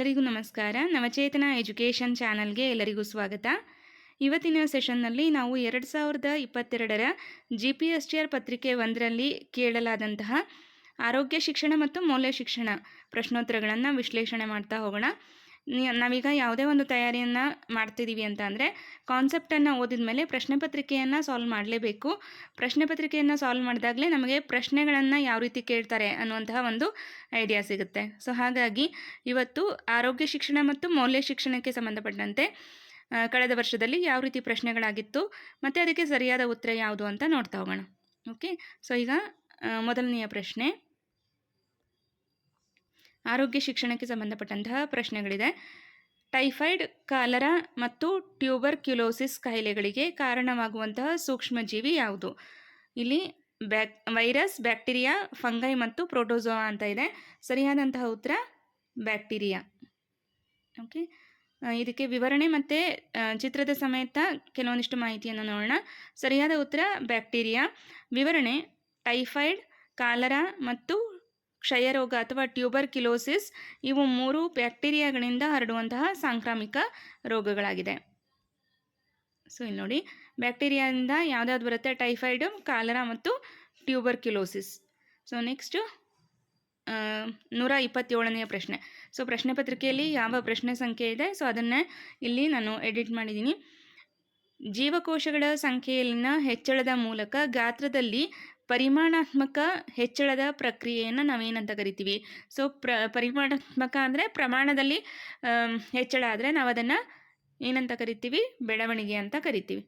ಎಲ್ಲರಿಗೂ ನಮಸ್ಕಾರ. ನವಚೇತನ ಎಜುಕೇಷನ್ ಚಾನಲ್ಗೆ ಎಲ್ಲರಿಗೂ ಸ್ವಾಗತ. ಇವತ್ತಿನ ಸೆಷನ್ನಲ್ಲಿ ನಾವು ಎರಡು ಸಾವಿರದ ಇಪ್ಪತ್ತೆರಡರ G P S T R ಪತ್ರಿಕೆ ಒಂದರಲ್ಲಿ ಕೇಳಲಾದಂತಹ ಆರೋಗ್ಯ ಶಿಕ್ಷಣ ಮತ್ತು ಮೌಲ್ಯ ಶಿಕ್ಷಣ ಪ್ರಶ್ನೋತ್ತರಗಳನ್ನು ವಿಶ್ಲೇಷಣೆ ಮಾಡ್ತಾ ಹೋಗೋಣ. ನಾವೀಗ ಯಾವುದೇ ಒಂದು ತಯಾರಿಯನ್ನು ಮಾಡ್ತಿದ್ದೀವಿ ಅಂತ ಅಂದರೆ ಕಾನ್ಸೆಪ್ಟನ್ನು ಓದಿದ ಮೇಲೆ ಪ್ರಶ್ನೆ ಪತ್ರಿಕೆಯನ್ನು ಸಾಲ್ವ್ ಮಾಡಲೇಬೇಕು. ಪ್ರಶ್ನೆ ಪತ್ರಿಕೆಯನ್ನು ಸಾಲ್ವ್ ಮಾಡಿದಾಗಲೇ ನಮಗೆ ಪ್ರಶ್ನೆಗಳನ್ನು ಯಾವ ರೀತಿ ಕೇಳ್ತಾರೆ ಅನ್ನುವಂತಹ ಒಂದು ಐಡಿಯಾ ಸಿಗುತ್ತೆ. ಸೊ ಹಾಗಾಗಿ ಇವತ್ತು ಆರೋಗ್ಯ ಶಿಕ್ಷಣ ಮತ್ತು ಮೌಲ್ಯ ಶಿಕ್ಷಣಕ್ಕೆ ಸಂಬಂಧಪಟ್ಟಂತೆ ಕಳೆದ ವರ್ಷದಲ್ಲಿ ಯಾವ ರೀತಿ ಪ್ರಶ್ನೆಗಳಾಗಿತ್ತು ಮತ್ತು ಅದಕ್ಕೆ ಸರಿಯಾದ ಉತ್ತರ ಯಾವುದು ಅಂತ ನೋಡ್ತಾ ಹೋಗೋಣ. ಓಕೆ ಸೊ ಈಗ ಮೊದಲನೆಯ ಪ್ರಶ್ನೆ. ಆರೋಗ್ಯ ಶಿಕ್ಷಣಕ್ಕೆ ಸಂಬಂಧಪಟ್ಟಂತಹ ಪ್ರಶ್ನೆಗಳಿದೆ. ಟೈಫಾಯ್ಡ್, ಕಾಲರ ಮತ್ತು ಟ್ಯೂಬರ್ ಕ್ಯುಲೋಸಿಸ್ ಕಾಯಿಲೆಗಳಿಗೆ ಕಾರಣವಾಗುವಂತಹ ಸೂಕ್ಷ್ಮಜೀವಿ ಯಾವುದು? ಇಲ್ಲಿ ಬ್ಯಾಕ್, ವೈರಸ್, ಬ್ಯಾಕ್ಟೀರಿಯಾ, ಫಂಗೈ ಮತ್ತು ಪ್ರೋಟೋಸೋವಾ ಅಂತ ಇದೆ. ಸರಿಯಾದಂತಹ ಉತ್ತರ, ಬ್ಯಾಕ್ಟೀರಿಯಾ. ಓಕೆ ಇದಕ್ಕೆ ವಿವರಣೆ ಮತ್ತು ಚಿತ್ರದ ಸಮೇತ ಕೆಲವೊಂದಿಷ್ಟು ಮಾಹಿತಿಯನ್ನು ನೋಡೋಣ. ಸರಿಯಾದ ಉತ್ತರ, ಬ್ಯಾಕ್ಟೀರಿಯಾ. ವಿವರಣೆ, ಟೈಫಾಯ್ಡ್, ಕಾಲರಾ ಮತ್ತು ಕ್ಷಯರೋಗ ಅಥವಾ ಟ್ಯೂಬರ್ ಕಿಲೋಸಿಸ್ ಇವು ಮೂರು ಬ್ಯಾಕ್ಟೀರಿಯಾಗಳಿಂದ ಹರಡುವಂತಹ ಸಾಂಕ್ರಾಮಿಕ ರೋಗಗಳಾಗಿದೆ. ಸೊ ಇಲ್ಲಿ ನೋಡಿ. ಬ್ಯಾಕ್ಟೀರಿಯಾದಿಂದ ಯಾವುದಾದ್ರು ಬರುತ್ತೆ? ಟೈಫಾಯ್ಡ್, ಕಾಲರಾ ಮತ್ತು ಟ್ಯೂಬರ್ ಕಿಲೋಸಿಸ್. ಸೊ ನೆಕ್ಸ್ಟು ನೂರ ಇಪ್ಪತ್ತೇಳನೆಯ ಪ್ರಶ್ನೆ. ಸೊ ಪ್ರಶ್ನೆ ಪತ್ರಿಕೆಯಲ್ಲಿ ಯಾವ ಪ್ರಶ್ನೆ ಸಂಖ್ಯೆ ಇದೆ? ಸೊ ಅದನ್ನೇ ಇಲ್ಲಿ ನಾನು ಎಡಿಟ್ ಮಾಡಿದ್ದೀನಿ. ಜೀವಕೋಶಗಳ ಸಂಖ್ಯೆಯಲ್ಲಿನ ಹೆಚ್ಚಳದ ಮೂಲಕ ಗಾತ್ರದಲ್ಲಿ ಪರಿಮಾಣಾತ್ಮಕ ಹೆಚ್ಚಳದ ಪ್ರಕ್ರಿಯೆಯನ್ನು ನಾವೇನಂತ ಕರಿತೀವಿ? ಸೊ ಪ್ರ, ಪರಿಮಾಣಾತ್ಮಕ ಅಂದರೆ ಪ್ರಮಾಣದಲ್ಲಿ ಹೆಚ್ಚಳ ಆದರೆ ನಾವು ಅದನ್ನು ಏನಂತ ಕರಿತೀವಿ? ಬೆಳವಣಿಗೆ ಅಂತ ಕರಿತೀವಿ.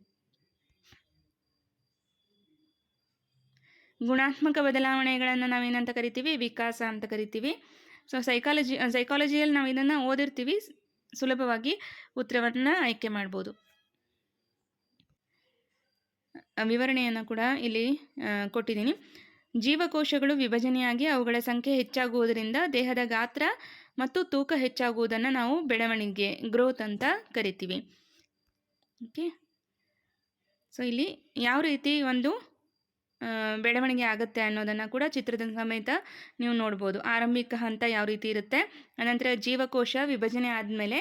ಗುಣಾತ್ಮಕ ಬದಲಾವಣೆಗಳನ್ನು ನಾವೇನಂತ ಕರಿತೀವಿ? ವಿಕಾಸ ಅಂತ ಕರಿತೀವಿ. ಸೊ ಸೈಕಾಲಜಿ ಸೈಕಾಲಜಿಯಲ್ಲಿ ನಾವು ಇದನ್ನು ಓದಿರ್ತೀವಿ. ಸುಲಭವಾಗಿ ಉತ್ತರವನ್ನು ಆಯ್ಕೆ ಮಾಡ್ಬೋದು. ವಿವರಣೆಯನ್ನು ಕೂಡ ಇಲ್ಲಿ ಕೊಟ್ಟಿದ್ದೀನಿ. ಜೀವಕೋಶಗಳು ವಿಭಜನೆಯಾಗಿ ಅವುಗಳ ಸಂಖ್ಯೆ ಹೆಚ್ಚಾಗುವುದರಿಂದ ದೇಹದ ಗಾತ್ರ ಮತ್ತು ತೂಕ ಹೆಚ್ಚಾಗುವುದನ್ನು ನಾವು ಬೆಳವಣಿಗೆ ಗ್ರೋತ್ ಅಂತ ಕರಿತೀವಿ. ಓಕೆ ಸೊ ಇಲ್ಲಿ ಯಾವ ರೀತಿ ಒಂದು ಬೆಳವಣಿಗೆ ಆಗುತ್ತೆ ಅನ್ನೋದನ್ನು ಕೂಡ ಚಿತ್ರದ ಸಮೇತ ನೀವು ನೋಡ್ಬೋದು. ಆರಂಭಿಕ ಹಂತ ಯಾವ ರೀತಿ ಇರುತ್ತೆ, ಅನಂತರ ಜೀವಕೋಶ ವಿಭಜನೆ ಆದಮೇಲೆ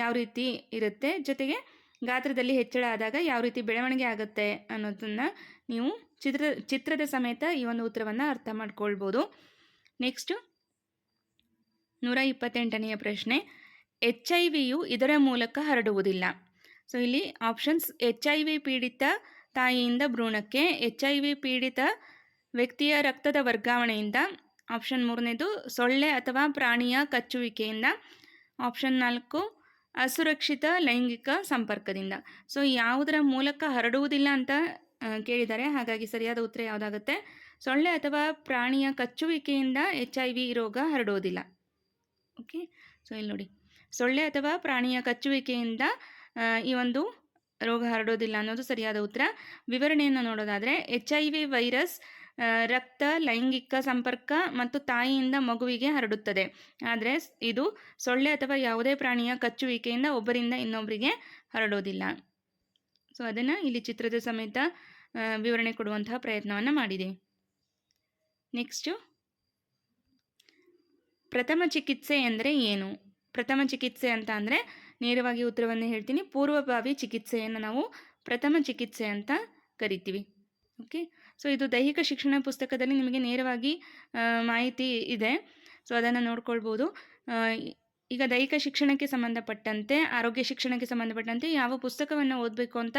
ಯಾವ ರೀತಿ ಇರುತ್ತೆ, ಜೊತೆಗೆ ಗಾತ್ರದಲ್ಲಿ ಹೆಚ್ಚಳ ಆದಾಗ ಯಾವ ರೀತಿ ಬೆಳವಣಿಗೆ ಆಗುತ್ತೆ ಅನ್ನೋದನ್ನ ನೀವು ಚಿತ್ರ, ಚಿತ್ರದ ಸಮೇತ ಈ ಒಂದು ಉತ್ತರವನ್ನು ಅರ್ಥ ಮಾಡ್ಕೊಳ್ಬೋದು. ನೆಕ್ಸ್ಟು ನೂರ ಇಪ್ಪತ್ತೆಂಟನೆಯ ಪ್ರಶ್ನೆ. ಎಚ್ ಐ ವಿಯು ಇದರ ಮೂಲಕ ಹರಡುವುದಿಲ್ಲ. ಸೊ ಇಲ್ಲಿ ಆಪ್ಷನ್ಸ್ ಎಚ್ ಐ ವಿ ಪೀಡಿತ ತಾಯಿಯಿಂದ ಭ್ರೂಣಕ್ಕೆ ಎಚ್ ಐ ವಿ ಪೀಡಿತ ವ್ಯಕ್ತಿಯ ರಕ್ತದ ವರ್ಗಾವಣೆಯಿಂದ ಆಪ್ಷನ್ ಮೂರನೇದು ಸೊಳ್ಳೆ ಅಥವಾ ಪ್ರಾಣಿಯ ಕಚ್ಚುವಿಕೆಯಿಂದ ಆಪ್ಷನ್ ನಾಲ್ಕು ಅಸುರಕ್ಷಿತ ಲೈಂಗಿಕ ಸಂಪರ್ಕದಿಂದ. ಸೊ ಯಾವುದರ ಮೂಲಕ ಹರಡುವುದಿಲ್ಲ ಅಂತ ಕೇಳಿದ್ದಾರೆ. ಹಾಗಾಗಿ ಸರಿಯಾದ ಉತ್ತರ ಯಾವುದಾಗುತ್ತೆ? ಸೊಳ್ಳೆ ಅಥವಾ ಪ್ರಾಣಿಯ ಕಚ್ಚುವಿಕೆಯಿಂದ ಎಚ್ ಐ ವಿ ರೋಗ ಹರಡುವುದಿಲ್ಲ. ಓಕೆ ಸೊ ಇಲ್ಲಿ ನೋಡಿ. ಸೊಳ್ಳೆ ಅಥವಾ ಪ್ರಾಣಿಯ ಕಚ್ಚುವಿಕೆಯಿಂದ ಈ ಒಂದು ರೋಗ ಹರಡೋದಿಲ್ಲ ಅನ್ನೋದು ಸರಿಯಾದ ಉತ್ತರ. ವಿವರಣೆಯನ್ನು ನೋಡೋದಾದರೆ ಎಚ್ ಐ ವಿ ವೈರಸ್ ರಕ್ತ, ಲೈಂಗಿಕ ಸಂಪರ್ಕ ಮತ್ತು ತಾಯಿಯಿಂದ ಮಗುವಿಗೆ ಹರಡುತ್ತದೆ. ಆದರೆ ಇದು ಸೊಳ್ಳೆ ಅಥವಾ ಯಾವುದೇ ಪ್ರಾಣಿಯ ಕಚ್ಚುವಿಕೆಯಿಂದ ಒಬ್ಬರಿಂದ ಇನ್ನೊಬ್ಬರಿಗೆ ಹರಡೋದಿಲ್ಲ. ಸೊ ಅದನ್ನು ಇಲ್ಲಿ ಚಿತ್ರದ ಸಮೇತ ವಿವರಣೆ ಕೊಡುವಂತಹ ಪ್ರಯತ್ನವನ್ನು ಮಾಡಿದೆ. ನೆಕ್ಸ್ಟು ಪ್ರಥಮ ಚಿಕಿತ್ಸೆ ಎಂದರೆ ಏನು? ಪ್ರಥಮ ಚಿಕಿತ್ಸೆ ಅಂತ ಅಂದರೆ ನೇರವಾಗಿ ಉತ್ತರವನ್ನು ಹೇಳ್ತೀನಿ. ಪೂರ್ವಭಾವಿ ಚಿಕಿತ್ಸೆಯನ್ನು ನಾವು ಪ್ರಥಮ ಚಿಕಿತ್ಸೆ ಅಂತ ಕರಿತೀವಿ. ಓಕೆ ಸೊ ಇದು ದೈಹಿಕ ಶಿಕ್ಷಣ ಪುಸ್ತಕದಲ್ಲಿ ನಿಮಗೆ ನೇರವಾಗಿ ಮಾಹಿತಿ ಇದೆ. ಸೊ ಅದನ್ನು ನೋಡ್ಕೊಳ್ಬೋದು. ಈಗ ದೈಹಿಕ ಶಿಕ್ಷಣಕ್ಕೆ ಸಂಬಂಧಪಟ್ಟಂತೆ, ಆರೋಗ್ಯ ಶಿಕ್ಷಣಕ್ಕೆ ಸಂಬಂಧಪಟ್ಟಂತೆ ಯಾವ ಪುಸ್ತಕವನ್ನು ಓದಬೇಕು ಅಂತ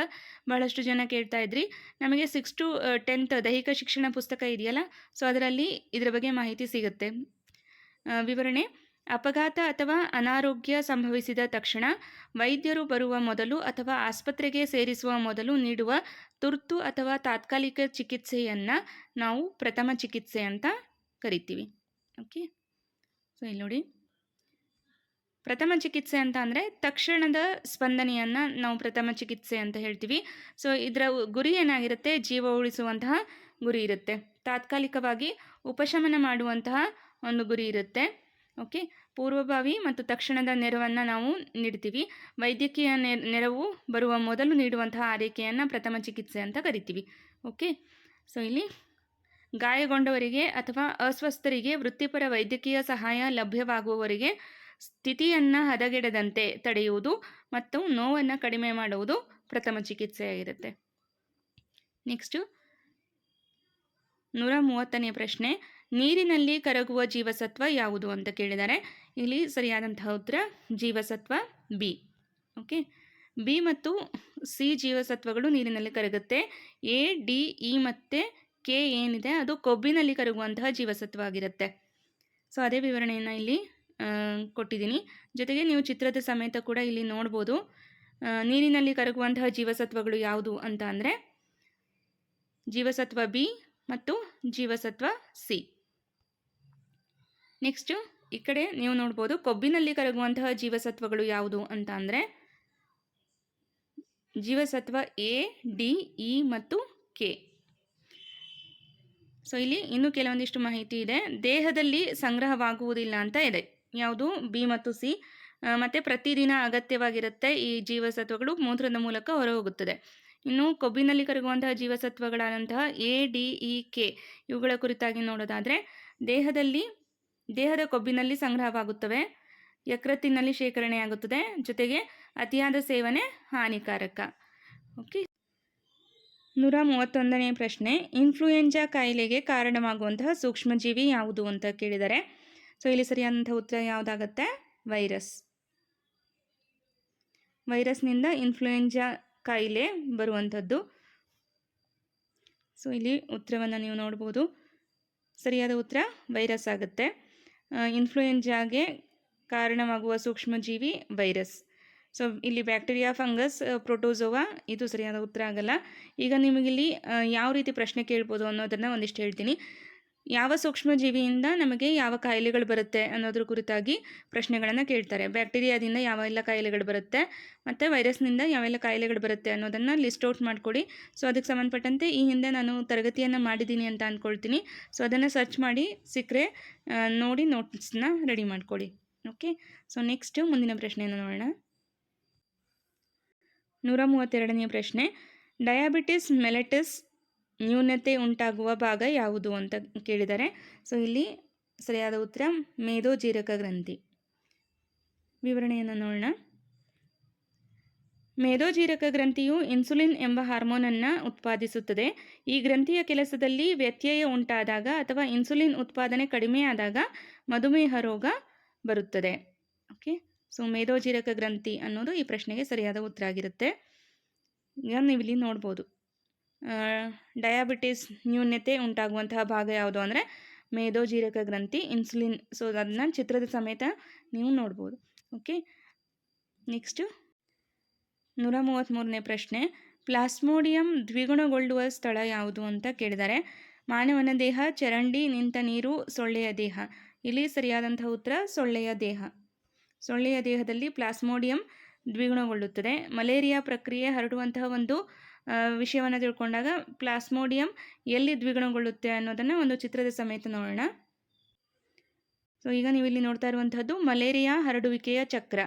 ಬಹಳಷ್ಟು ಜನ ಕೇಳ್ತಾ ಇದ್ರಿ. ನಮಗೆ ಸಿಕ್ಸ್ ಟು ಟೆಂತ್ ದೈಹಿಕ ಶಿಕ್ಷಣ ಪುಸ್ತಕ ಇದೆಯಲ್ಲ ಸೊ ಅದರಲ್ಲಿ ಇದರ ಬಗ್ಗೆ ಮಾಹಿತಿ ಸಿಗುತ್ತೆ. ವಿವರಣೆ. ಅಪಘಾತ ಅಥವಾ ಅನಾರೋಗ್ಯ ಸಂಭವಿಸಿದ ತಕ್ಷಣ ವೈದ್ಯರು ಬರುವ ಮೊದಲು ಅಥವಾ ಆಸ್ಪತ್ರೆಗೆ ಸೇರಿಸುವ ಮೊದಲು ನೀಡುವ ತುರ್ತು ಅಥವಾ ತಾತ್ಕಾಲಿಕ ಚಿಕಿತ್ಸೆಯನ್ನು ನಾವು ಪ್ರಥಮ ಚಿಕಿತ್ಸೆ ಅಂತ ಕರಿತೀವಿ. ಓಕೆ ಸೊ ಇಲ್ಲಿ ನೋಡಿ. ಪ್ರಥಮ ಚಿಕಿತ್ಸೆ ಅಂತ ಅಂದರೆ ತಕ್ಷಣದ ಸ್ಪಂದನೆಯನ್ನು ನಾವು ಪ್ರಥಮ ಚಿಕಿತ್ಸೆ ಅಂತ ಹೇಳ್ತೀವಿ. ಸೊ ಇದರ ಗುರಿ ಏನಾಗಿರುತ್ತೆ? ಜೀವ ಉಳಿಸುವಂತಹ ಗುರಿ ಇರುತ್ತೆ. ತಾತ್ಕಾಲಿಕವಾಗಿ ಉಪಶಮನ ಮಾಡುವಂತಹ ಒಂದು ಗುರಿ ಇರುತ್ತೆ. ಓಕೆ? ಪೂರ್ವಭಾವಿ ಮತ್ತು ತಕ್ಷಣದ ನೆರವನ್ನು ನಾವು ನೀಡ್ತೀವಿ. ವೈದ್ಯಕೀಯ ನೆರವು ಬರುವ ಮೊದಲು ನೀಡುವಂತಹ ಆರೈಕೆಯನ್ನು ಪ್ರಥಮ ಚಿಕಿತ್ಸೆ ಅಂತ ಕರಿತೀವಿ. ಓಕೆ? ಸೊ ಇಲ್ಲಿ ಗಾಯಗೊಂಡವರಿಗೆ ಅಥವಾ ಅಸ್ವಸ್ಥರಿಗೆ ವೃತ್ತಿಪರ ವೈದ್ಯಕೀಯ ಸಹಾಯ ಲಭ್ಯವಾಗುವವರಿಗೆ ಸ್ಥಿತಿಯನ್ನು ಹದಗೆಡದಂತೆ ತಡೆಯುವುದು ಮತ್ತು ನೋವನ್ನು ಕಡಿಮೆ ಮಾಡುವುದು ಪ್ರಥಮ ಚಿಕಿತ್ಸೆಯಾಗಿರುತ್ತೆ. ನೆಕ್ಸ್ಟು ನೂರ ಮೂವತ್ತನೇ ಪ್ರಶ್ನೆ. ನೀರಿನಲ್ಲಿ ಕರಗುವ ಜೀವಸತ್ವ ಯಾವುದು ಅಂತ ಕೇಳಿದ್ದಾರೆ ಇಲ್ಲಿ ಸರಿಯಾದಂತಹ ಉತ್ತರ ಜೀವಸತ್ವ ಬಿ ಓಕೆ ಬಿ ಮತ್ತು ಸಿ ಜೀವಸತ್ವಗಳು ನೀರಿನಲ್ಲಿ ಕರಗುತ್ತೆ. ಎ ಡಿ ಇ ಮತ್ತು ಕೆ ಏನಿದೆ ಅದು ಕೊಬ್ಬಿನಲ್ಲಿ ಕರಗುವಂತಹ ಜೀವಸತ್ವ ಆಗಿರುತ್ತೆ. ಸೊ ಅದೇ ವಿವರಣೆಯನ್ನು ಇಲ್ಲಿ ಕೊಟ್ಟಿದ್ದೀನಿ. ಜೊತೆಗೆ ನೀವು ಚಿತ್ರದ ಸಮೇತ ಕೂಡ ಇಲ್ಲಿ ನೋಡ್ಬೋದು. ನೀರಿನಲ್ಲಿ ಕರಗುವಂತಹ ಜೀವಸತ್ವಗಳು ಯಾವುದು ಅಂತ ಅಂದರೆ ಜೀವಸತ್ವ ಬಿ ಮತ್ತು ಜೀವಸತ್ವ ಸಿ ನೆಕ್ಸ್ಟು ಈ ಕಡೆ ನೀವು ನೋಡ್ಬೋದು ಕೊಬ್ಬಿನಲ್ಲಿ ಕರಗುವಂತಹ ಜೀವಸತ್ವಗಳು ಯಾವುದು ಅಂತ ಅಂದರೆ ಜೀವಸತ್ವ ಎ ಡಿ ಇ ಮತ್ತು ಕೆ ಸೊ ಇಲ್ಲಿ ಇನ್ನೂ ಕೆಲವೊಂದಿಷ್ಟು ಮಾಹಿತಿ ಇದೆ. ದೇಹದಲ್ಲಿ ಸಂಗ್ರಹವಾಗುವುದಿಲ್ಲ ಅಂತ ಇದೆ. ಯಾವುದು? ಬಿ ಮತ್ತು ಸಿ ಮತ್ತು ಪ್ರತಿದಿನ ಅಗತ್ಯವಾಗಿರುತ್ತೆ ಈ ಜೀವಸತ್ವಗಳು ಮೂತ್ರದ ಮೂಲಕ ಹೊರಹೋಗುತ್ತದೆ. ಇನ್ನು ಕೊಬ್ಬಿನಲ್ಲಿ ಕರಗುವಂತಹ ಜೀವಸತ್ವಗಳಾದಂತಹ ಎ ಡಿ ಇ ಕೆ ಇವುಗಳ ಕುರಿತಾಗಿ ನೋಡೋದಾದರೆ ದೇಹದಲ್ಲಿ ದೇಹದ ಕೊಬ್ಬಿನಲ್ಲಿ ಸಂಗ್ರಹವಾಗುತ್ತವೆ. ಯಕೃತ್ತಿನಲ್ಲಿ ಶೇಖರಣೆಯಾಗುತ್ತದೆ. ಜೊತೆಗೆ ಅತಿಯಾದ ಸೇವನೆ ಹಾನಿಕಾರಕ. ಓಕೆ ನೂರ ಮೂವತ್ತೊಂದನೇ ಪ್ರಶ್ನೆ. ಇನ್ಫ್ಲೂಯೆಂಜಾ ಕಾಯಿಲೆಗೆ ಕಾರಣವಾಗುವಂತಹ ಸೂಕ್ಷ್ಮಜೀವಿ ಯಾವುದು ಅಂತ ಕೇಳಿದರೆ, ಸೊ ಇಲ್ಲಿ ಸರಿಯಾದಂಥ ಉತ್ತರ ಯಾವುದಾಗತ್ತೆ? ವೈರಸ್. ವೈರಸ್ನಿಂದ ಇನ್ಫ್ಲೂಯೆಂಜಾ ಕಾಯಿಲೆ ಬರುವಂಥದ್ದು. ಸೊ ಇಲ್ಲಿ ಉತ್ತರವನ್ನು ನೀವು ನೋಡ್ಬೋದು. ಸರಿಯಾದ ಉತ್ತರ ವೈರಸ್ ಆಗುತ್ತೆ. ಇನ್ಫ್ಲೂಯೆಂಜಾಗೆ ಕಾರಣವಾಗುವ ಸೂಕ್ಷ್ಮಜೀವಿ ವೈರಸ್ ಸೊ ಇಲ್ಲಿ ಬ್ಯಾಕ್ಟೀರಿಯಾ ಫಂಗಸ್ ಪ್ರೋಟೋಸೋವಾ ಇದು ಸರಿಯಾದ ಉತ್ತರ ಆಗಲ್ಲ. ಈಗ ನಿಮಗಿಲ್ಲಿ ಯಾವ ರೀತಿ ಪ್ರಶ್ನೆ ಕೇಳ್ಬೋದು ಅನ್ನೋದನ್ನು ಒಂದಿಷ್ಟು ಹೇಳ್ತೀನಿ. ಯಾವ ಸೂಕ್ಷ್ಮಜೀವಿಯಿಂದ ನಮಗೆ ಯಾವ ಕಾಯಿಲೆಗಳು ಬರುತ್ತೆ ಅನ್ನೋದ್ರ ಕುರಿತಾಗಿ ಪ್ರಶ್ನೆಗಳನ್ನು ಕೇಳ್ತಾರೆ. ಬ್ಯಾಕ್ಟೀರಿಯಾದಿಂದ ಯಾವೆಲ್ಲ ಕಾಯಿಲೆಗಳು ಬರುತ್ತೆ, ಮತ್ತು ವೈರಸ್ನಿಂದ ಯಾವೆಲ್ಲ ಕಾಯಿಲೆಗಳು ಬರುತ್ತೆ ಅನ್ನೋದನ್ನು ಲಿಸ್ಟ್ ಔಟ್ ಮಾಡಿಕೊಡಿ. ಸೊ, ಅದಕ್ಕೆ ಸಂಬಂಧಪಟ್ಟಂತೆ ಈ ಹಿಂದೆ ನಾನು ತರಗತಿಯನ್ನು ಮಾಡಿದ್ದೀನಿ ಅಂತ ಅಂದ್ಕೊಳ್ತೀನಿ ಸೊ, ಅದನ್ನು ಸರ್ಚ್ ಮಾಡಿ, ಸಿಕ್ಕರೆ ನೋಡಿ ನೋಟ್ಸ್ನ ರೆಡಿ ಮಾಡಿಕೊಡಿ. ಓಕೆ ಸೊ ನೆಕ್ಸ್ಟು ಮುಂದಿನ ಪ್ರಶ್ನೆಯನ್ನು ನೋಡೋಣ. ನೂರ ಮೂವತ್ತೆರಡನೆಯ ಪ್ರಶ್ನೆ. ಡಯಾಬಿಟಿಸ್ ಮೆಲೆಟಿಸ್ ನ್ಯೂನತೆ ಉಂಟಾಗುವ ಭಾಗ ಯಾವುದು ಅಂತ ಕೇಳಿದರೆ, ಸೊ ಇಲ್ಲಿ ಸರಿಯಾದ ಉತ್ತರ ಮೇದೋಜೀರಕ ಗ್ರಂಥಿ. ವಿವರಣೆಯನ್ನು ನೋಡೋಣ. ಮೇದೋಜೀರಕ ಗ್ರಂಥಿಯು ಇನ್ಸುಲಿನ್ ಎಂಬ ಹಾರ್ಮೋನನ್ನು ಉತ್ಪಾದಿಸುತ್ತದೆ. ಈ ಗ್ರಂಥಿಯ ಕೆಲಸದಲ್ಲಿ ವ್ಯತ್ಯಯ ಉಂಟಾದಾಗ ಅಥವಾ ಇನ್ಸುಲಿನ್ ಉತ್ಪಾದನೆ ಕಡಿಮೆಯಾದಾಗ ಮಧುಮೇಹ ರೋಗ ಬರುತ್ತದೆ. ಓಕೆ, ಸೊ ಮೇದೋಜೀರಕ ಗ್ರಂಥಿ ಅನ್ನೋದು ಈ ಪ್ರಶ್ನೆಗೆ ಸರಿಯಾದ ಉತ್ತರ ಆಗಿರುತ್ತೆ. ಈಗ ನೀವು ಇಲ್ಲಿ ನೋಡ್ಬೋದು. ಡಯಾಬಿಟಿಸ್ ನ್ಯೂನ್ಯತೆ ಉಂಟಾಗುವಂತಹ ಭಾಗ ಯಾವುದು ಅಂದರೆ ಮೇದೋಜೀರಕ ಗ್ರಂಥಿ ಇನ್ಸುಲಿನ್ ಸೊ ಅದನ್ನ ಚಿತ್ರದ ಸಮೇತ ನೀವು ನೋಡ್ಬೋದು. ಓಕೆ ನೆಕ್ಸ್ಟು ನೂರ ಮೂವತ್ತ್ಮೂರನೇ ಪ್ರಶ್ನೆ. ಪ್ಲಾಸ್ಮೋಡಿಯಂ ದ್ವಿಗುಣಗೊಳ್ಳುವ ಸ್ಥಳ ಯಾವುದು ಅಂತ ಕೇಳಿದ್ದಾರೆ ಮಾನವನ ದೇಹ, ಚರಂಡಿ, ನಿಂತ ನೀರು, ಸೊಳ್ಳೆಯ ದೇಹ. ಇಲ್ಲಿ ಸರಿಯಾದಂಥ ಉತ್ತರ, ಸೊಳ್ಳೆಯ ದೇಹ. ಸೊಳ್ಳೆಯ ದೇಹದಲ್ಲಿ ಪ್ಲಾಸ್ಮೋಡಿಯಂ ದ್ವಿಗುಣಗೊಳ್ಳುತ್ತದೆ. ಮಲೇರಿಯಾ ಪ್ರಕ್ರಿಯೆ ಹರಡುವಂತಹ ಒಂದು ವಿಷಯವನ್ನು ತಿಳ್ಕೊಂಡಾಗ ಪ್ಲಾಸ್ಮೋಡಿಯಂ ಎಲ್ಲಿ ದ್ವಿಗುಣಗೊಳ್ಳುತ್ತೆ ಅನ್ನೋದನ್ನು ಒಂದು ಚಿತ್ರದ ಸಮೇತ ನೋಡೋಣ. ಸೊ ಈಗ ನೀವು ಇಲ್ಲಿ ನೋಡ್ತಾ ಇರುವಂಥದ್ದು ಮಲೇರಿಯಾ ಹರಡುವಿಕೆಯ ಚಕ್ರ.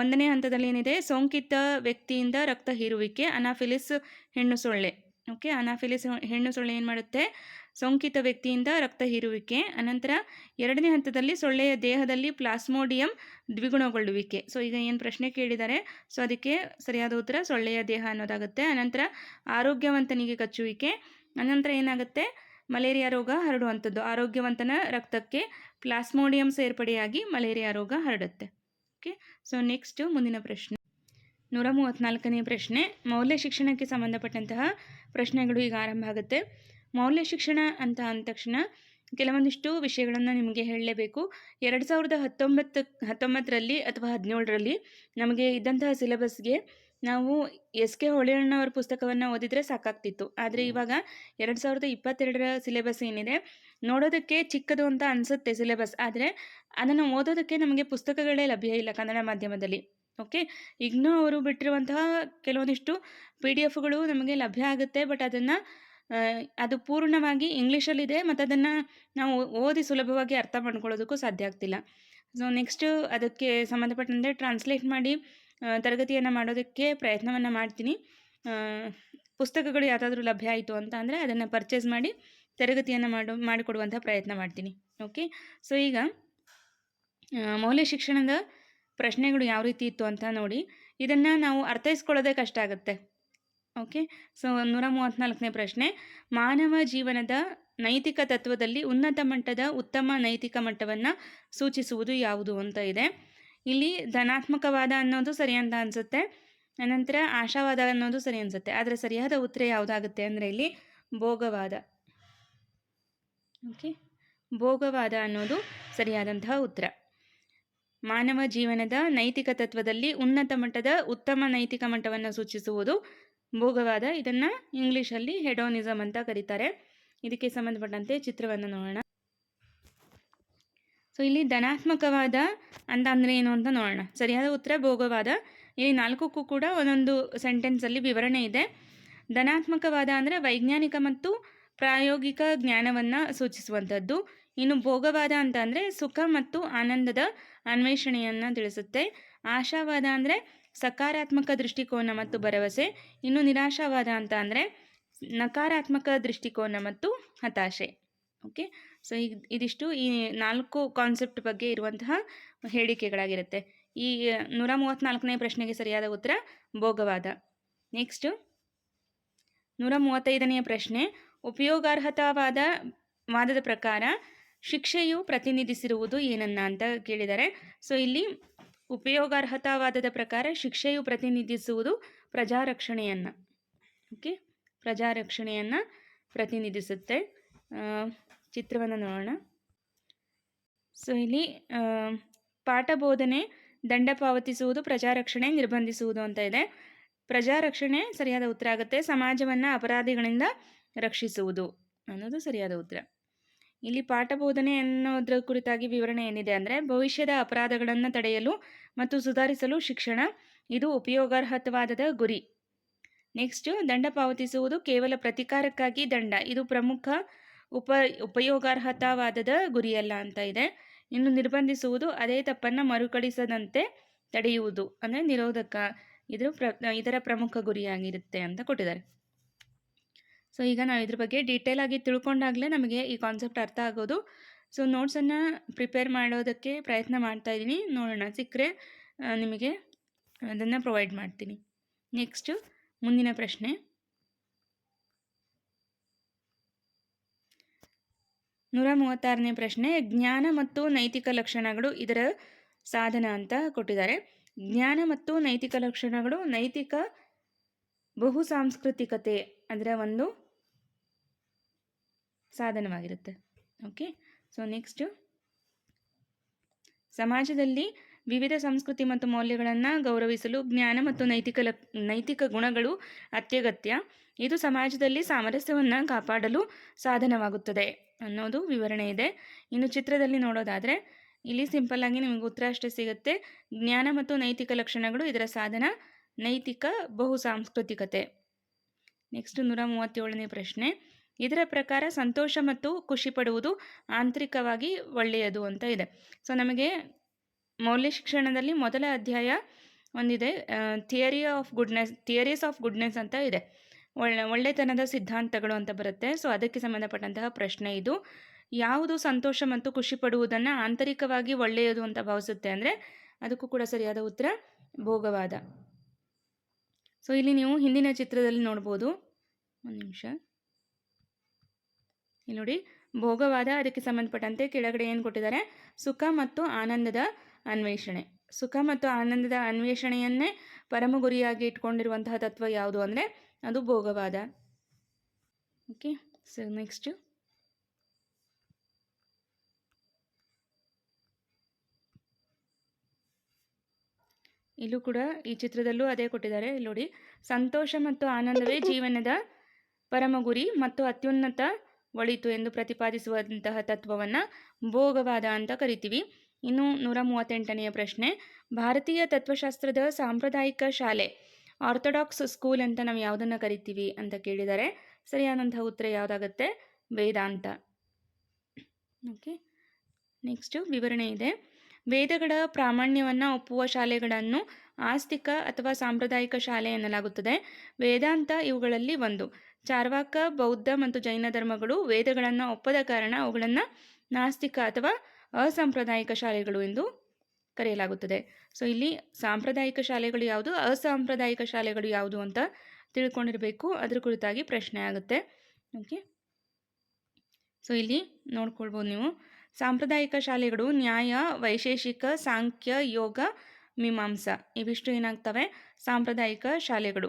ಒಂದನೇ ಹಂತದಲ್ಲಿ ಏನಿದೆ? ಸೋಂಕಿತ ವ್ಯಕ್ತಿಯಿಂದ ರಕ್ತ ಹೀರುವಿಕೆ, ಅನಾಫಿಲಿಸ್ ಹೆಣ್ಣು ಸೊಳ್ಳೆ. ಓಕೆ ಅನಾಫಿಲಿಸ್ ಹೆಣ್ಣು ಸೊಳ್ಳೆ ಏನು ಮಾಡುತ್ತೆ? ಸೋಂಕಿತ ವ್ಯಕ್ತಿಯಿಂದ ರಕ್ತ ಹೀರುವಿಕೆ, ಅನಂತರ ಎರಡನೇ ಹಂತದಲ್ಲಿ ಸೊಳ್ಳೆಯ ದೇಹದಲ್ಲಿ ಪ್ಲಾಸ್ಮೋಡಿಯಂ ದ್ವಿಗುಣಗೊಳ್ಳುವಿಕೆ. ಸೊ ಈಗ ಏನು ಪ್ರಶ್ನೆ ಕೇಳಿದ್ದಾರೆ ಸೊ ಅದಕ್ಕೆ ಸರಿಯಾದ ಉತ್ತರ ಸೊಳ್ಳೆಯ ದೇಹ ಅನ್ನೋದಾಗುತ್ತೆ, ಅನಂತರ ಆರೋಗ್ಯವಂತನಿಗೆ ಕಚ್ಚುವಿಕೆ, ಅನಂತರ ಏನಾಗುತ್ತೆ? ಮಲೇರಿಯಾ ರೋಗ ಹರಡುವಂಥದ್ದು. ಆರೋಗ್ಯವಂತನ ರಕ್ತಕ್ಕೆ ಪ್ಲಾಸ್ಮೋಡಿಯಂ ಸೇರ್ಪಡೆಯಾಗಿ ಮಲೇರಿಯಾ ರೋಗ ಹರಡುತ್ತೆ. ಓಕೆ ಸೊ ನೆಕ್ಸ್ಟ್ ಮುಂದಿನ ಪ್ರಶ್ನೆ. ನೂರ ಮೂವತ್ತ್ನಾಲ್ಕನೇ ಪ್ರಶ್ನೆ. ಮೌಲ್ಯ ಶಿಕ್ಷಣಕ್ಕೆ ಸಂಬಂಧಪಟ್ಟಂತಹ ಪ್ರಶ್ನೆಗಳು ಈಗ ಆರಂಭ ಆಗುತ್ತೆ. ಮೌಲ್ಯ ಶಿಕ್ಷಣ ಅಂತ ಅಂದ ತಕ್ಷಣ ಕೆಲವೊಂದಿಷ್ಟು ವಿಷಯಗಳನ್ನು ನಿಮಗೆ ಹೇಳಲೇಬೇಕು. ಎರಡು ಸಾವಿರದ ಹತ್ತೊಂಬತ್ತು ಹತ್ತೊಂಬತ್ತರಲ್ಲಿ ಅಥವಾ ಹದಿನೇಳರಲ್ಲಿ ನಮಗೆ ಇದ್ದಂತಹ ಸಿಲೆಬಸ್ಗೆ ನಾವು ಎಸ್ ಕೆ ಹೊಳೆಯಣ್ಣವರ ಪುಸ್ತಕವನ್ನು ಓದಿದರೆ ಸಾಕಾಗ್ತಿತ್ತು. ಆದರೆ ಇವಾಗ ಎರಡು ಸಾವಿರದ ಇಪ್ಪತ್ತೆರಡರ ಸಿಲೆಬಸ್ ಏನಿದೆ ನೋಡೋದಕ್ಕೆ ಚಿಕ್ಕದು ಅಂತ ಅನಿಸುತ್ತೆ ಸಿಲೆಬಸ್ ಆದರೆ ಅದನ್ನು ಓದೋದಕ್ಕೆ ನಮಗೆ ಪುಸ್ತಕಗಳೇ ಲಭ್ಯ ಇಲ್ಲ ಕನ್ನಡ ಮಾಧ್ಯಮದಲ್ಲಿ ಓಕೆ? ಈಗ್ನೂ ಅವರು ಬಿಟ್ಟಿರುವಂತಹ ಕೆಲವೊಂದಿಷ್ಟು ಪಿ ಡಿ ಎಫ್ಗಳು ನಮಗೆ ಲಭ್ಯ ಆಗುತ್ತೆ ಬಟ್ ಅದನ್ನು ಅದು ಪೂರ್ಣವಾಗಿ ಇಂಗ್ಲೀಷಲ್ಲಿದೆ ಮತ್ತು ಅದನ್ನು ನಾವು ಓದಿ ಸುಲಭವಾಗಿ ಅರ್ಥ ಮಾಡ್ಕೊಳ್ಳೋದಕ್ಕೂ ಸಾಧ್ಯ ಆಗ್ತಿಲ್ಲ. ಸೊ ನೆಕ್ಸ್ಟು ಅದಕ್ಕೆ ಸಂಬಂಧಪಟ್ಟಂತೆ ಟ್ರಾನ್ಸ್ಲೇಟ್ ಮಾಡಿ ತರಗತಿಯನ್ನು ಮಾಡೋದಕ್ಕೆ ಪ್ರಯತ್ನವನ್ನು ಮಾಡ್ತೀನಿ. ಪುಸ್ತಕಗಳು ಯಾವುದಾದ್ರೂ ಲಭ್ಯ ಆಯಿತು ಅಂತ ಅಂದರೆ ಅದನ್ನು ಪರ್ಚೇಸ್ ಮಾಡಿ ತರಗತಿಯನ್ನು ಮಾಡು ಮಾಡಿಕೊಡುವಂಥ ಪ್ರಯತ್ನ ಮಾಡ್ತೀನಿ. ಓಕೆ ಸೊ ಈಗ ಮೌಲ್ಯ ಶಿಕ್ಷಣದ ಪ್ರಶ್ನೆಗಳು ಯಾವ ರೀತಿ ಇತ್ತು ಅಂತ ನೋಡಿ, ಇದನ್ನು ನಾವು ಅರ್ಥೈಸ್ಕೊಳ್ಳೋದೇ ಕಷ್ಟ ಆಗುತ್ತೆ. ಓಕೆ? ಸೊ ನೂರ ಮೂವತ್ತ್ನಾಲ್ಕನೇ ಪ್ರಶ್ನೆ. ಮಾನವ ಜೀವನದ ನೈತಿಕ ತತ್ವದಲ್ಲಿ ಉನ್ನತ ಮಟ್ಟದ ಉತ್ತಮ ನೈತಿಕ ಮಟ್ಟವನ್ನು ಸೂಚಿಸುವುದು ಯಾವುದು ಅಂತ ಇದೆ. ಇಲ್ಲಿ ಧನಾತ್ಮಕವಾದ ಅನ್ನೋದು ಸರಿ ಅಂತ ಅನಿಸುತ್ತೆ. ಅನಂತರ ಆಶಾವಾದ ಅನ್ನೋದು ಸರಿ ಅನಿಸುತ್ತೆ. ಆದರೆ ಸರಿಯಾದ ಉತ್ತರ ಯಾವುದಾಗುತ್ತೆ ಅಂದರೆ ಇಲ್ಲಿ ಭೋಗವಾದ. ಓಕೆ? ಭೋಗವಾದ ಅನ್ನೋದು ಸರಿಯಾದಂತಹ ಉತ್ತರ. ಮಾನವ ಜೀವನದ ನೈತಿಕ ತತ್ವದಲ್ಲಿ ಉನ್ನತ ಮಟ್ಟದ ಉತ್ತಮ ನೈತಿಕ ಮಟ್ಟವನ್ನು ಸೂಚಿಸುವುದು ಭೋಗವಾದ ಇದನ್ನು ಇಂಗ್ಲೀಷಲ್ಲಿ ಹೆಡೋನಿಸಮ್ ಅಂತ ಕರೀತಾರೆ. ಇದಕ್ಕೆ ಸಂಬಂಧಪಟ್ಟಂತೆ ಚಿತ್ರವನ್ನು ನೋಡೋಣ. ಸೊ ಇಲ್ಲಿ ಧನಾತ್ಮಕವಾದ ಅಂತ ಅಂದರೆ ಏನು ಅಂತ ನೋಡೋಣ. ಸರಿಯಾದ ಉತ್ತರ ಭೋಗವಾದ. ಇಲ್ಲಿ ನಾಲ್ಕಕ್ಕೂ ಕೂಡ ಒಂದೊಂದು ಸೆಂಟೆನ್ಸಲ್ಲಿ ವಿವರಣೆ ಇದೆ. ಧನಾತ್ಮಕವಾದ ಅಂದರೆ ವೈಜ್ಞಾನಿಕ ಮತ್ತು ಪ್ರಾಯೋಗಿಕ ಜ್ಞಾನವನ್ನು ಸೂಚಿಸುವಂಥದ್ದು. ಇನ್ನು ಭೋಗವಾದ ಅಂತ ಅಂದರೆ ಸುಖ ಮತ್ತು ಆನಂದದ ಅನ್ವೇಷಣೆಯನ್ನು ತಿಳಿಸುತ್ತೆ. ಆಶಾವಾದ ಅಂದರೆ ಸಕಾರಾತ್ಮಕ ದೃಷ್ಟಿಕೋನ ಮತ್ತು ಭರವಸೆ, ಇನ್ನು ನಿರಾಶಾವಾದ ಅಂತ ಅಂದರೆ ನಕಾರಾತ್ಮಕ ದೃಷ್ಟಿಕೋನ ಮತ್ತು ಹತಾಶೆ. ಓಕೆ? ಸೊ ಇದಿಷ್ಟು ಈ ನಾಲ್ಕು ಕಾನ್ಸೆಪ್ಟ್ ಬಗ್ಗೆ ಇರುವಂತಹ ಹೇಳಿಕೆಗಳಾಗಿರುತ್ತೆ. ಈ ನೂರ ಮೂವತ್ತ್ನಾಲ್ಕನೇ ಪ್ರಶ್ನೆಗೆ ಸರಿಯಾದ ಉತ್ತರ, ಭೋಗವಾದ. ನೆಕ್ಸ್ಟು ನೂರ ಮೂವತ್ತೈದನೆಯ ಪ್ರಶ್ನೆ, ಉಪಯೋಗಾರ್ಹತಾವಾದ ವಾದದ ಪ್ರಕಾರ ಶಿಕ್ಷೆಯು ಪ್ರತಿನಿಧಿಸಿರುವುದು ಏನನ್ನ ಅಂತ ಕೇಳಿದ್ದಾರೆ. ಸೊ, ಇಲ್ಲಿ ಉಪಯೋಗಾರ್ಹತಾವಾದದ ಪ್ರಕಾರ ಶಿಕ್ಷೆಯು ಪ್ರತಿನಿಧಿಸುವುದು ಪ್ರಜಾರಕ್ಷಣೆಯನ್ನು. ಓಕೆ ಪ್ರಜಾರಕ್ಷಣೆಯನ್ನು ಪ್ರತಿನಿಧಿಸುತ್ತೆ. ಚಿತ್ರವನ್ನು ನೋಡೋಣ. ಸೊ ಇಲ್ಲಿ ಪಾಠ ಬೋಧನೆ ದಂಡ ಪಾವತಿಸುವುದು, ಪ್ರಜಾರಕ್ಷಣೆ ನಿರ್ಬಂಧಿಸುವುದು ಅಂತ ಇದೆ. ಪ್ರಜಾರಕ್ಷಣೆ ಸರಿಯಾದ ಉತ್ತರ ಆಗುತ್ತೆ. ಸಮಾಜವನ್ನು ಅಪರಾಧಿಗಳಿಂದ ರಕ್ಷಿಸುವುದು ಅನ್ನೋದು ಸರಿಯಾದ ಉತ್ತರ. ಇಲ್ಲಿ ಪಾಠ ಬೋಧನೆ ಅನ್ನೋದ್ರ ಕುರಿತಾಗಿ ವಿವರಣೆ ಏನಿದೆ ಅಂದರೆ, ಭವಿಷ್ಯದ ಅಪರಾಧಗಳನ್ನು ತಡೆಯಲು ಮತ್ತು ಸುಧಾರಿಸಲು ಶಿಕ್ಷಣ, ಇದು ಉಪಯೋಗಾರ್ಹತವಾದದ ಗುರಿ. ನೆಕ್ಸ್ಟು ದಂಡ ಪಾವತಿಸುವುದು ಕೇವಲ ಪ್ರತಿಕಾರಕ್ಕಾಗಿ ದಂಡ, ಇದು ಪ್ರಮುಖ ಉಪ, ಉಪಯೋಗಾರ್ಹತಾವಾದದ ಗುರಿಯಲ್ಲ ಅಂತ ಇದೆ. ಇನ್ನು ನಿರ್ಬಂಧಿಸುವುದು ಅದೇ ತಪ್ಪನ್ನು ಮರುಕಳಿಸದಂತೆ ತಡೆಯುವುದು, ಅಂದರೆ ನಿರೋಧಕ ಇದು ಪ್ರ, ಇದರ ಪ್ರಮುಖ ಗುರಿಯಾಗಿರುತ್ತೆ ಅಂತ ಕೊಟ್ಟಿದ್ದಾರೆ. ಸೊ, ಈಗ ನಾವು ಇದ್ರ ಬಗ್ಗೆ ಡೀಟೇಲ್ ಆಗಿ ತಿಳ್ಕೊಂಡಾಗಲೇ ನಮಗೆ ಈ ಕಾನ್ಸೆಪ್ಟ್ ಅರ್ಥ ಆಗೋದು. ಸೊ ನೋಟ್ಸನ್ನು ಪ್ರಿಪೇರ್ ಮಾಡೋದಕ್ಕೆ ಪ್ರಯತ್ನ ಮಾಡ್ತಾ ಇದ್ದೀನಿ. ನೋಡೋಣ, ಸಿಕ್ಕರೆ ನಿಮಗೆ ಅದನ್ನು ಪ್ರೊವೈಡ್ ಮಾಡ್ತೀನಿ. ನೆಕ್ಸ್ಟು ಮುಂದಿನ ಪ್ರಶ್ನೆ. ನೂರ ಮೂವತ್ತಾರನೇ ಪ್ರಶ್ನೆ, ಜ್ಞಾನ ಮತ್ತು ನೈತಿಕ ಲಕ್ಷಣಗಳು ಇದರ ಸಾಧನ ಅಂತ ಕೊಟ್ಟಿದ್ದಾರೆ. ಜ್ಞಾನ ಮತ್ತು ನೈತಿಕ ಲಕ್ಷಣಗಳು ನೈತಿಕ ಬಹು ಸಾಂಸ್ಕೃತಿಕತೆ ಅದರ ಒಂದು ಸಾಧನವಾಗಿರುತ್ತೆ. ಓಕೆ ಸೊ ನೆಕ್ಸ್ಟು ಸಮಾಜದಲ್ಲಿ ವಿವಿಧ ಸಂಸ್ಕೃತಿ ಮತ್ತು ಮೌಲ್ಯಗಳನ್ನು ಗೌರವಿಸಲು ಜ್ಞಾನ ಮತ್ತು ನೈತಿಕ ನೈತಿಕ ಗುಣಗಳು ಅತ್ಯಗತ್ಯ. ಇದು ಸಮಾಜದಲ್ಲಿ ಸಾಮರಸ್ಯವನ್ನು ಕಾಪಾಡಲು ಸಾಧನವಾಗುತ್ತದೆ ಅನ್ನೋದು ವಿವರಣೆ ಇದೆ. ಇನ್ನು ಚಿತ್ರದಲ್ಲಿ ನೋಡೋದಾದರೆ, ಇಲ್ಲಿ ಸಿಂಪಲ್ ಆಗಿ ನಿಮಗೆ ಉತ್ತರ ಅಷ್ಟೇ ಸಿಗುತ್ತೆ. ಜ್ಞಾನ ಮತ್ತು ನೈತಿಕ ಲಕ್ಷಣಗಳು ಇದರ ಸಾಧನ, ನೈತಿಕ ಬಹು ಸಾಂಸ್ಕೃತಿಕತೆ. ನೆಕ್ಸ್ಟ್ ನೂರ ಮೂವತ್ತೇಳನೇ ಪ್ರಶ್ನೆ. ಇದರ ಪ್ರಕಾರ ಸಂತೋಷ ಮತ್ತು ಖುಷಿ ಪಡುವುದು ಆಂತರಿಕವಾಗಿ ಒಳ್ಳೆಯದು ಅಂತ ಇದೆ. ಸೊ ನಮಗೆ ಮೌಲ್ಯ ಶಿಕ್ಷಣದಲ್ಲಿ ಮೊದಲ ಅಧ್ಯಾಯ ಒಂದಿದೆ theory of goodness theories of goodness ಅಂತ ಇದೆ. ಒಳ್ಳೆ, ಒಳ್ಳೆತನದ ಸಿದ್ಧಾಂತಗಳು ಅಂತ ಬರುತ್ತೆ. ಸೊ ಅದಕ್ಕೆ ಸಂಬಂಧಪಟ್ಟಂತಹ ಪ್ರಶ್ನೆ ಇದು. ಯಾವುದು ಸಂತೋಷ ಮತ್ತು ಖುಷಿ ಪಡುವುದನ್ನು ಆಂತರಿಕವಾಗಿ ಒಳ್ಳೆಯದು ಅಂತ ಭಾವಿಸುತ್ತೆ ಅಂದರೆ ಅದಕ್ಕೂ ಕೂಡ ಸರಿಯಾದ ಉತ್ತರ ಭೋಗವಾದ. ಸೊ ಇಲ್ಲಿ ನೀವು ಹಿಂದಿನ ಚಿತ್ರದಲ್ಲಿ ನೋಡ್ಬೋದು. ಒಂದು ನಿಮಿಷ. ಇಲ್ಲಿ ನೋಡಿ, ಭೋಗವಾದ ಅದಕ್ಕೆ ಸಂಬಂಧಪಟ್ಟಂತೆ ಕೆಳಗಡೆ ಏನು ಕೊಟ್ಟಿದ್ದಾರೆ? ಸುಖ ಮತ್ತು ಆನಂದದ ಅನ್ವೇಷಣೆ. ಸುಖ ಮತ್ತು ಆನಂದದ ಅನ್ವೇಷಣೆಯನ್ನೇ ಪರಮ ಗುರಿಯಾಗಿ ಇಟ್ಕೊಂಡಿರುವಂತಹ ತತ್ವ ಯಾವುದು ಅಂದರೆ, ಅದು ಭೋಗವಾದ. ಓಕೆ ಸೊ ನೆಕ್ಸ್ಟು ಇಲ್ಲೂ ಕೂಡ ಈ ಚಿತ್ರದಲ್ಲೂ ಅದೇ ಕೊಟ್ಟಿದ್ದಾರೆ. ಇಲ್ಲಿ ನೋಡಿ, ಸಂತೋಷ ಮತ್ತು ಆನಂದವೇ ಜೀವನದ ಪರಮ ಗುರಿ ಮತ್ತು ಅತ್ಯುನ್ನತ ಒಳಿತು ಎಂದು ಪ್ರತಿಪಾದಿಸುವಂತಹ ತತ್ವವನ್ನು ಭೋಗವಾದ ಅಂತ ಕರಿತೀವಿ. ಇನ್ನು ನೂರ ಮೂವತ್ತೆಂಟನೆಯ ಪ್ರಶ್ನೆ, ಭಾರತೀಯ ತತ್ವಶಾಸ್ತ್ರದ ಸಾಂಪ್ರದಾಯಿಕ ಶಾಲೆ, ಆರ್ಥೋಡಾಕ್ಸ್ ಸ್ಕೂಲ್ ಅಂತ ನಾವು ಯಾವುದನ್ನು ಕರಿತೀವಿ ಅಂತ ಕೇಳಿದರೆ ಸರಿಯಾದಂತಹ ಉತ್ತರ ಯಾವುದಾಗುತ್ತೆ? ವೇದಾಂತ. ಓಕೆ, ನೆಕ್ಸ್ಟು ವಿವರಣೆ ಇದೆ. ವೇದಗಳ ಪ್ರಾಮಾಣ್ಯವನ್ನು ಒಪ್ಪುವ ಶಾಲೆಗಳನ್ನು ಆಸ್ತಿಕ ಅಥವಾ ಸಾಂಪ್ರದಾಯಿಕ ಶಾಲೆ ಎನ್ನಲಾಗುತ್ತದೆ. ವೇದಾಂತ ಇವುಗಳಲ್ಲಿ ಒಂದು. ಚಾರ್ವಾಕ, ಬೌದ್ಧ ಮತ್ತು ಜೈನ ಧರ್ಮಗಳು ವೇದಗಳನ್ನು ಒಪ್ಪದ ಕಾರಣ ಅವುಗಳನ್ನು ನಾಸ್ತಿಕ ಅಥವಾ ಅಸಾಂಪ್ರದಾಯಿಕ ಶಾಲೆಗಳು ಎಂದು ಕರೆಯಲಾಗುತ್ತದೆ. ಸೊ, ಇಲ್ಲಿ ಸಾಂಪ್ರದಾಯಿಕ ಶಾಲೆಗಳು ಯಾವುದು, ಅಸಾಂಪ್ರದಾಯಿಕ ಶಾಲೆಗಳು ಯಾವುದು ಅಂತ ತಿಳ್ಕೊಂಡಿರಬೇಕು. ಅದ್ರ ಕುರಿತಾಗಿ ಪ್ರಶ್ನೆ ಆಗುತ್ತೆ. ಓಕೆ ಸೊ ಇಲ್ಲಿ ನೋಡ್ಕೊಳ್ಬೋದು ನೀವು. ಸಾಂಪ್ರದಾಯಿಕ ಶಾಲೆಗಳು ನ್ಯಾಯ, ವೈಶೇಷಿಕ, ಸಾಂಖ್ಯ, ಯೋಗ ಮೀಮಾಂಸಾ. ಇವಿಷ್ಟು ಏನಾಗ್ತವೆ? ಸಾಂಪ್ರದಾಯಿಕ ಶಾಲೆಗಳು.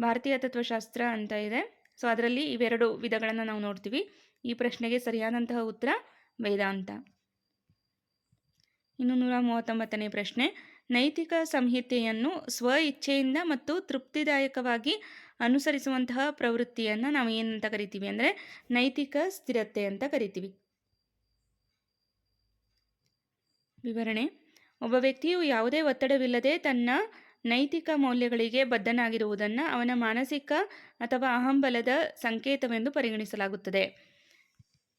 ಭಾರತೀಯ ತತ್ವಶಾಸ್ತ್ರ ಅಂತ ಇದೆ. ಸೊ, ಅದರಲ್ಲಿ ಇವೆರಡು ವಿಧಗಳನ್ನು ನಾವು ನೋಡ್ತೀವಿ. ಈ ಪ್ರಶ್ನೆಗೆ ಸರಿಯಾದಂತಹ ಉತ್ತರ ವೇದಾಂತ. ಇನ್ನು ನೂರ ಮೂವತ್ತೊಂಬತ್ತನೇ ಪ್ರಶ್ನೆ. ನೈತಿಕ ಸಂಹಿತೆಯನ್ನು ಸ್ವ ಇಚ್ಛೆಯಿಂದ ಮತ್ತು ತೃಪ್ತಿದಾಯಕವಾಗಿ ಅನುಸರಿಸುವಂತಹ ಪ್ರವೃತ್ತಿಯನ್ನು ನಾವು ಏನಂತ ಕರಿತೀವಿ ಅಂದರೆ, ನೈತಿಕ ಸ್ಥಿರತೆ ಅಂತ ಕರಿತೀವಿ. ವಿವರಣೆ. ಒಬ್ಬ ವ್ಯಕ್ತಿಯು ಯಾವುದೇ ಒತ್ತಡವಿಲ್ಲದೆ ತನ್ನ ನೈತಿಕ ಮೌಲ್ಯಗಳಿಗೆ ಬದ್ಧನಾಗಿರುವುದನ್ನು ಅವನ ಮಾನಸಿಕ ಅಥವಾ ಅಹಂಬಲದ ಸಂಕೇತವೆಂದು ಪರಿಗಣಿಸಲಾಗುತ್ತದೆ.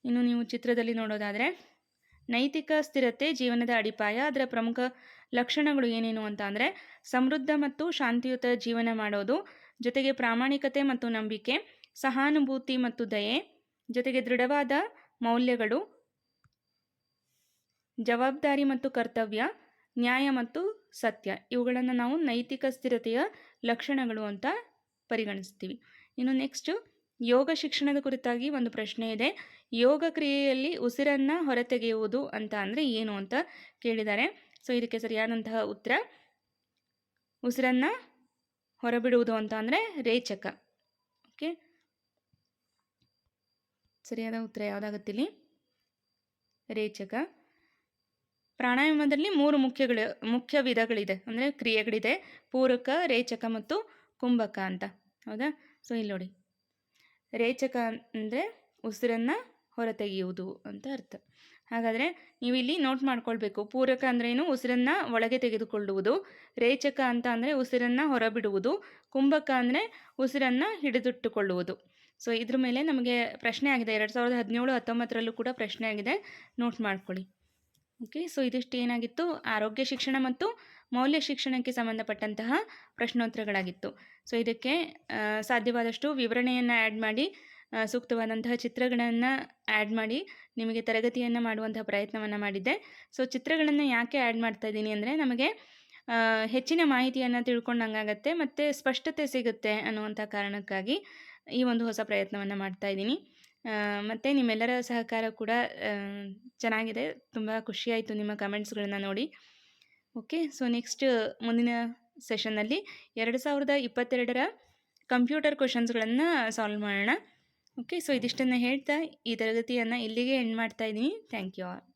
ಇನ್ನು ನೀವು ಚಿತ್ರದಲ್ಲಿ ನೋಡೋದಾದರೆ, ನೈತಿಕ ಸ್ಥಿರತೆ ಜೀವನದ ಅಡಿಪಾಯ. ಅದರ ಪ್ರಮುಖ ಲಕ್ಷಣಗಳು ಏನೇನು ಅಂತ ಅಂದರೆ, ಸಮೃದ್ಧ ಮತ್ತು ಶಾಂತಿಯುತ ಜೀವನ ಮಾಡೋದು, ಜೊತೆಗೆ ಪ್ರಾಮಾಣಿಕತೆ ಮತ್ತು ನಂಬಿಕೆ, ಸಹಾನುಭೂತಿ ಮತ್ತು ದಯೆ, ಜೊತೆಗೆ ದೃಢವಾದ ಮೌಲ್ಯಗಳು, ಜವಾಬ್ದಾರಿ ಮತ್ತು ಕರ್ತವ್ಯ ನ್ಯಾಯ ಮತ್ತು ಸತ್ಯ. ಇವುಗಳನ್ನು ನಾವು ನೈತಿಕ ಸ್ಥಿರತೆಯ ಲಕ್ಷಣಗಳು ಅಂತ ಪರಿಗಣಿಸ್ತೀವಿ. ಇನ್ನು ನೆಕ್ಸ್ಟು ಯೋಗ ಶಿಕ್ಷಣದ ಕುರಿತಾಗಿ ಒಂದು ಪ್ರಶ್ನೆ ಇದೆ. ಯೋಗ ಕ್ರಿಯೆಯಲ್ಲಿ ಉಸಿರನ್ನು ಹೊರತೆಗೆಯುವುದು ಅಂತ ಅಂದರೆ ಏನು ಅಂತ ಕೇಳಿದ್ದಾರೆ. ಸೊ ಇದಕ್ಕೆ ಸರಿಯಾದಂತಹ ಉತ್ತರ, ಉಸಿರನ್ನು ಹೊರಬಿಡುವುದು ಅಂತ ಅಂದರೆ ರೇಚಕ. ಓಕೆ ಸರಿಯಾದ ಉತ್ತರ ಯಾವುದಾಗತ್ತಿಲ್ಲಿ ರೇಚಕ. ಪ್ರಾಣಾಯಾಮದಲ್ಲಿ ಮೂರು ಮುಖ್ಯಗಳು, ಮುಖ್ಯ ವಿಧಗಳಿದೆ. ಅಂದರೆ ಕ್ರಿಯೆಗಳಿದೆ. ಪೂರಕ, ರೇಚಕ ಮತ್ತು ಕುಂಭಕ ಅಂತ. ಹೌದಾ? ಸೊ ಇಲ್ಲಿ ನೋಡಿ. ರೇಚಕ ಅಂದರೆ ಉಸಿರನ್ನು ಹೊರತೆಗೆಯುವುದು ಅಂತ ಅರ್ಥ. ಹಾಗಾದರೆ ನೀವು ಇಲ್ಲಿ ನೋಟ್ ಮಾಡ್ಕೊಳ್ಬೇಕು. ಪೂರಕ ಅಂದ್ರೇನು ಉಸಿರನ್ನು ಒಳಗೆ ತೆಗೆದುಕೊಳ್ಳುವುದು. ರೇಚಕ ಅಂತ ಅಂದರೆ ಉಸಿರನ್ನು ಹೊರಬಿಡುವುದು. ಕುಂಭಕ ಅಂದರೆ ಉಸಿರನ್ನು ಹಿಡಿದಿಟ್ಟುಕೊಳ್ಳುವುದು. ಸೊ ಇದ್ರ ಮೇಲೆ ನಮಗೆ ಪ್ರಶ್ನೆ ಆಗಿದೆ. ಎರಡು ಸಾವಿರದ ಹದಿನೇಳು, ಹತ್ತೊಂಬತ್ತರಲ್ಲೂ ಕೂಡ ಪ್ರಶ್ನೆ ಆಗಿದೆ. ನೋಟ್ ಮಾಡ್ಕೊಳ್ಳಿ. ಓಕೆ ಸೊ ಇದಿಷ್ಟು ಏನಾಗಿತ್ತು? ಆರೋಗ್ಯ ಶಿಕ್ಷಣ ಮತ್ತು ಮೌಲ್ಯ ಶಿಕ್ಷಣಕ್ಕೆ ಸಂಬಂಧಪಟ್ಟಂತಹ ಪ್ರಶ್ನೋತ್ತರಗಳಾಗಿತ್ತು. ಸೊ ಇದಕ್ಕೆ ಸಾಧ್ಯವಾದಷ್ಟು ವಿವರಣೆಯನ್ನು ಆ್ಯಡ್ ಮಾಡಿ ಸೂಕ್ತವಾದಂತಹ ಚಿತ್ರಗಳನ್ನು ಆ್ಯಡ್ ಮಾಡಿ, ನಿಮಗೆ ತರಗತಿಯನ್ನು ಮಾಡುವಂತಹ ಪ್ರಯತ್ನವನ್ನು ಮಾಡಿದ್ದೆ. ಸೊ ಚಿತ್ರಗಳನ್ನು ಯಾಕೆ ಆ್ಯಡ್ ಮಾಡ್ತಾ ಇದ್ದೀನಿ ಅಂದರೆ, ನಮಗೆ ಹೆಚ್ಚಿನ ಮಾಹಿತಿಯನ್ನು ತಿಳ್ಕೊಂಡಂಗಾಗತ್ತೆ, ಮತ್ತು ಸ್ಪಷ್ಟತೆ ಸಿಗುತ್ತೆ ಅನ್ನುವಂಥ ಕಾರಣಕ್ಕಾಗಿ ಈ ಒಂದು ಹೊಸ ಪ್ರಯತ್ನವನ್ನು ಮಾಡ್ತಾ ಇದ್ದೀನಿ. ಮತ್ತು ನಿಮ್ಮೆಲ್ಲರ ಸಹಕಾರ ಕೂಡ ಚೆನ್ನಾಗಿದೆ. ತುಂಬ ಖುಷಿಯಾಯಿತು ನಿಮ್ಮ ಕಮೆಂಟ್ಸ್ಗಳನ್ನ ನೋಡಿ. ಓಕೆ, ಸೊ ನೆಕ್ಸ್ಟ್ ಮುಂದಿನ ಸೆಷನ್ನಲ್ಲಿ ಎರಡು ಸಾವಿರದ ಇಪ್ಪತ್ತೆರಡರ ಕಂಪ್ಯೂಟರ್ ಕ್ವಶನ್ಸ್ಗಳನ್ನು ಸಾಲ್ವ್ ಮಾಡೋಣ. ಓಕೆ, ಸೊ ಇದಿಷ್ಟನ್ನು ಹೇಳ್ತಾ ಈ ತರಗತಿಯನ್ನು ಇಲ್ಲಿಗೆ ಎಂಡ್ ಮಾಡ್ತಾ ಇದ್ದೀನಿ. Thank you all.